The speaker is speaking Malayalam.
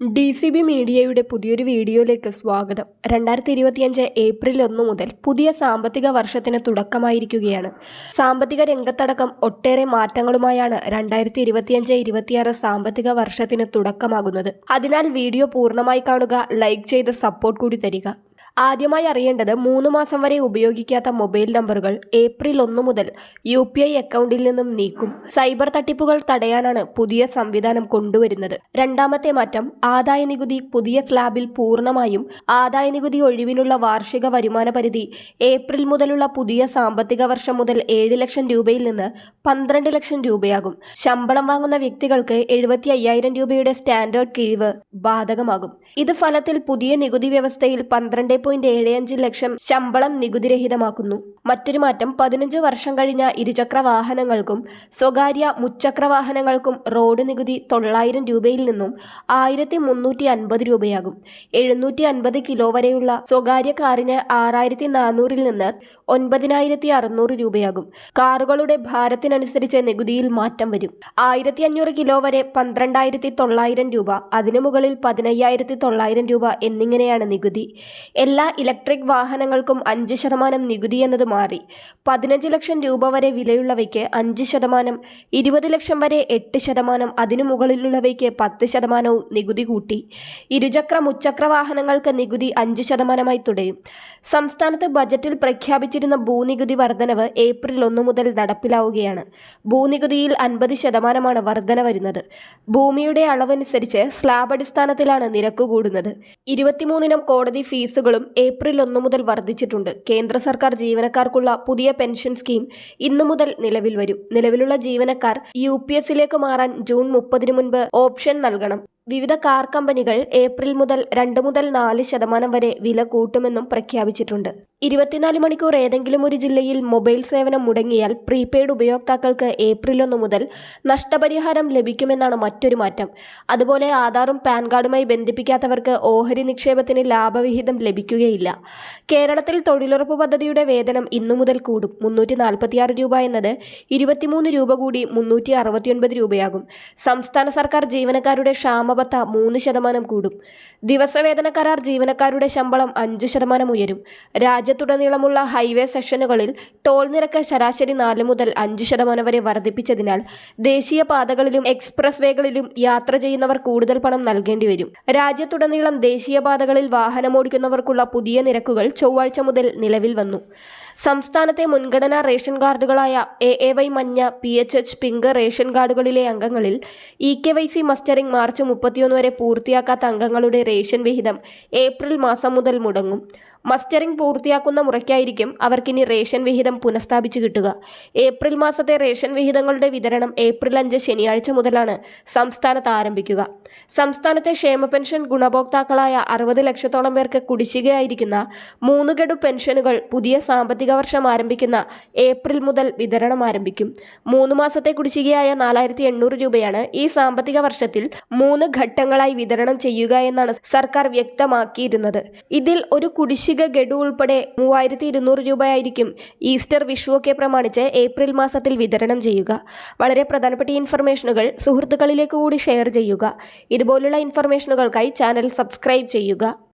ഡി സി ബി മീഡിയയുടെ പുതിയൊരു വീഡിയോയിലേക്ക് സ്വാഗതം. രണ്ടായിരത്തി ഇരുപത്തിയഞ്ച് ഏപ്രിൽ ഒന്ന് മുതൽ പുതിയ സാമ്പത്തിക വർഷത്തിന് തുടക്കമായിരിക്കുകയാണ്. സാമ്പത്തിക രംഗത്തടക്കം ഒട്ടേറെ മാറ്റങ്ങളുമായാണ് രണ്ടായിരത്തി ഇരുപത്തിയഞ്ച് ഇരുപത്തിയാറ് സാമ്പത്തിക വർഷത്തിന് തുടക്കമാകുന്നത്. അതിനാൽ വീഡിയോ പൂർണമായി കാണുക ലൈക്ക് ചെയ്ത് സപ്പോർട്ട് കൂടി തരിക. ആദ്യമായി അറിയേണ്ടത് മൂന്ന് മാസം വരെ ഉപയോഗിക്കാത്ത മൊബൈൽ നമ്പറുകൾ ഏപ്രിൽ ഒന്ന് മുതൽ യു പി ഐ അക്കൗണ്ടിൽ നിന്നും നീക്കും. സൈബർ തട്ടിപ്പുകൾ തടയാനാണ് പുതിയ സംവിധാനം കൊണ്ടുവരുന്നത്. രണ്ടാമത്തെ മാറ്റം ആദായ നികുതി പുതിയ സ്ലാബിൽ പൂർണമായും ആദായ നികുതി ഒഴിവിനുള്ള വാർഷിക വരുമാന പരിധി ഏപ്രിൽ മുതലുള്ള പുതിയ സാമ്പത്തിക വർഷം മുതൽ ഏഴ് ലക്ഷം രൂപയിൽ നിന്ന് പന്ത്രണ്ട് ലക്ഷം രൂപയാകും. ശമ്പളം വാങ്ങുന്ന വ്യക്തികൾക്ക് എഴുപത്തി അയ്യായിരം രൂപയുടെ സ്റ്റാൻഡേർഡ് കിഴിവ് ബാധകമാകും. ഇത് ഫലത്തിൽ പുതിയ നികുതി വ്യവസ്ഥയിൽ പന്ത്രണ്ട് പോയിന്റ് ഏഴ് അഞ്ച് ലക്ഷം ശമ്പളം നികുതിരഹിതമാക്കുന്നു. മറ്റൊരു മാറ്റം പതിനഞ്ച് വർഷം കഴിഞ്ഞ ഇരുചക്ര വാഹനങ്ങൾക്കും സ്വകാര്യ മുച്ചക്ര വാഹനങ്ങൾക്കും റോഡ് നികുതി തൊള്ളായിരം രൂപയിൽ നിന്നും ആയിരത്തി മുന്നൂറ്റി അൻപത് രൂപയാകും. എഴുന്നൂറ്റി അൻപത് കിലോ വരെയുള്ള സ്വകാര്യ കാറിന് ആറായിരത്തി നാനൂറിൽ നിന്ന് ഒൻപതിനായിരത്തി അറുന്നൂറ് രൂപയാകും. കാറുകളുടെ ഭാരത്തിനനുസരിച്ച് നികുതിയിൽ മാറ്റം വരും. ആയിരത്തി അഞ്ഞൂറ് കിലോ വരെ പന്ത്രണ്ടായിരത്തി തൊള്ളായിരം രൂപ അതിനു മുകളിൽ പതിനയ്യായിരത്തി തൊള്ളായിരം രൂപ എന്നിങ്ങനെയാണ് നികുതി. എല്ലാ ഇലക്ട്രിക് വാഹനങ്ങൾക്കും അഞ്ച് ശതമാനം നികുതി എന്നത് മാറി. പതിനഞ്ച് ലക്ഷം രൂപ വരെ വിലയുള്ളവയ്ക്ക് അഞ്ച് ശതമാനം ഇരുപത് ലക്ഷം വരെ എട്ട് ശതമാനം അതിനു മുകളിലുള്ളവയ്ക്ക് പത്ത് ശതമാനവും നികുതി കൂട്ടി. ഇരുചക്ര മുച്ചക്ര വാഹനങ്ങൾക്ക് നികുതി അഞ്ച് ശതമാനമായി തുടരും. സംസ്ഥാനത്ത് ബജറ്റിൽ പ്രഖ്യാപിച്ചിരുന്ന ഭൂനികുതി വർധനവ് ഏപ്രിൽ ഒന്ന് മുതൽ നടപ്പിലാവുകയാണ്. ഭൂനികുതിയിൽ അൻപത് ശതമാനമാണ് വർധന വരുന്നത്. ഭൂമിയുടെ അളവനുസരിച്ച് സ്ലാബ് അടിസ്ഥാനത്തിലാണ് നിരക്ക് കൂടുന്നത്. ഇരുപത്തിമൂന്നിനം കോടതി ഫീസുകളും ഏപ്രിൽ ഒന്ന് മുതൽ വർദ്ധിച്ചിട്ടുണ്ട്. കേന്ദ്ര സർക്കാർ ജീവനക്കാർക്കുള്ള പുതിയ പെൻഷൻ സ്കീം ഇന്നു മുതൽ നിലവിൽ വരും. നിലവിലുള്ള ജീവനക്കാർ യു പി എസിലേക്ക് മാറാൻ ജൂൺ മുപ്പതിനു മുൻപ് ഓപ്ഷൻ നൽകണം. വിവിധ കാർ കമ്പനികൾ ഏപ്രിൽ മുതൽ രണ്ട് മുതൽ നാല് ശതമാനം വരെ വില കൂട്ടുമെന്നും പ്രഖ്യാപിച്ചിട്ടുണ്ട്. ഇരുപത്തിനാല് മണിക്കൂർ ഏതെങ്കിലും ഒരു ജില്ലയിൽ മൊബൈൽ സേവനം മുടങ്ങിയാൽ പ്രീപെയ്ഡ് ഉപയോക്താക്കൾക്ക് ഏപ്രിൽ ഒന്ന് മുതൽ നഷ്ടപരിഹാരം ലഭിക്കുമെന്നാണ് മറ്റൊരു മാറ്റം. അതുപോലെ ആധാറും പാൻ കാർഡുമായി ബന്ധിപ്പിക്കാത്തവർക്ക് ഓഹരി നിക്ഷേപത്തിന് ലാഭവിഹിതം ലഭിക്കുകയില്ല. കേരളത്തിൽ തൊഴിലുറപ്പ് പദ്ധതിയുടെ വേതനം ഇന്നു മുതൽ കൂടും. മുന്നൂറ്റി നാൽപ്പത്തിയാറ് രൂപ എന്നത് ഇരുപത്തിമൂന്ന് രൂപ കൂടി മുന്നൂറ്റി അറുപത്തിയൊൻപത് രൂപയാകും. സംസ്ഥാന സർക്കാർ ജീവനക്കാരുടെ ക്ഷാമബത്ത മൂന്ന് ശതമാനം കൂടും. ദിവസവേതന കരാർ ജീവനക്കാരുടെ ശമ്പളം അഞ്ച് ശതമാനം ഉയരും. രാജ്യത്തുടനീളമുള്ള ഹൈവേ സെക്ഷനുകളിൽ ടോൾ നിരക്ക് ശരാശരി നാല് മുതൽ അഞ്ച് ശതമാനം വരെ വർദ്ധിപ്പിച്ചതിനാൽ ദേശീയ പാതകളിലും എക്സ്പ്രസ് വേകളിലും യാത്ര ചെയ്യുന്നവർ കൂടുതൽ പണം നൽകേണ്ടി വരും. രാജ്യത്തുടനീളം ദേശീയപാതകളിൽ വാഹനമോടിക്കുന്നവർക്കുള്ള പുതിയ നിരക്കുകൾ ചൊവ്വാഴ്ച മുതൽ നിലവിൽ വന്നു. സംസ്ഥാനത്തെ മുൻഗണനാ റേഷൻ കാർഡുകളായ എ എ വൈ മഞ്ഞ P H H pink ration കാർഡുകളിലെ അംഗങ്ങളിൽ E K Y C mustering March മുപ്പത്തിയൊന്ന് വരെ പൂർത്തിയാക്കാത്ത അംഗങ്ങളുടെ റേഷൻ വിഹിതം ഏപ്രിൽ മാസം മുതൽ മുടങ്ങും. മസ്റ്ററിംഗ് പൂർത്തിയാക്കുന്ന മുറയ്ക്കായിരിക്കും അവർക്കിനി റേഷൻ വിഹിതം പുനഃസ്ഥാപിച്ചു കിട്ടുക. ഏപ്രിൽ മാസത്തെ റേഷൻ വിഹിതങ്ങളുടെ വിതരണം ഏപ്രിൽ അഞ്ച് ശനിയാഴ്ച മുതലാണ് സംസ്ഥാനത്ത് ആരംഭിക്കുക. സംസ്ഥാനത്തെ ക്ഷേമ പെൻഷൻ ഗുണഭോക്താക്കളായ അറുപത് ലക്ഷത്തോളം പേർക്ക് കുടിശ്ശികയായിരിക്കുന്ന മൂന്ന് ഗഡു പെൻഷനുകൾ പുതിയ സാമ്പത്തിക വർഷം ആരംഭിക്കുന്ന ഏപ്രിൽ മുതൽ വിതരണം ആരംഭിക്കും. മൂന്ന് മാസത്തെ കുടിശ്ശികയായ നാലായിരത്തി എണ്ണൂറ് രൂപയാണ് ഈ സാമ്പത്തിക വർഷത്തിൽ മൂന്ന് ഘട്ടങ്ങളായി വിതരണം ചെയ്യുക എന്നാണ് സർക്കാർ വ്യക്തമാക്കിയിരുന്നത്. ഇതിൽ ഒരു കുടിശ്ശിക കുടിശ്ശിക ഗഡു ഉൾപ്പെടെ മൂവായിരത്തി ഇരുന്നൂറ് രൂപയായിരിക്കും ഈസ്റ്റർ വിഷുവൊക്കെ പ്രമാണിച്ച് ഏപ്രിൽ മാസത്തിൽ വിതരണം ചെയ്യുക. വളരെ പ്രധാനപ്പെട്ട ഇൻഫർമേഷനുകൾ സുഹൃത്തുക്കളിലേക്ക് കൂടി ഷെയർ ചെയ്യുക. ഇതുപോലുള്ള ഇൻഫർമേഷനുകൾക്കായി ചാനൽ സബ്സ്ക്രൈബ് ചെയ്യുക.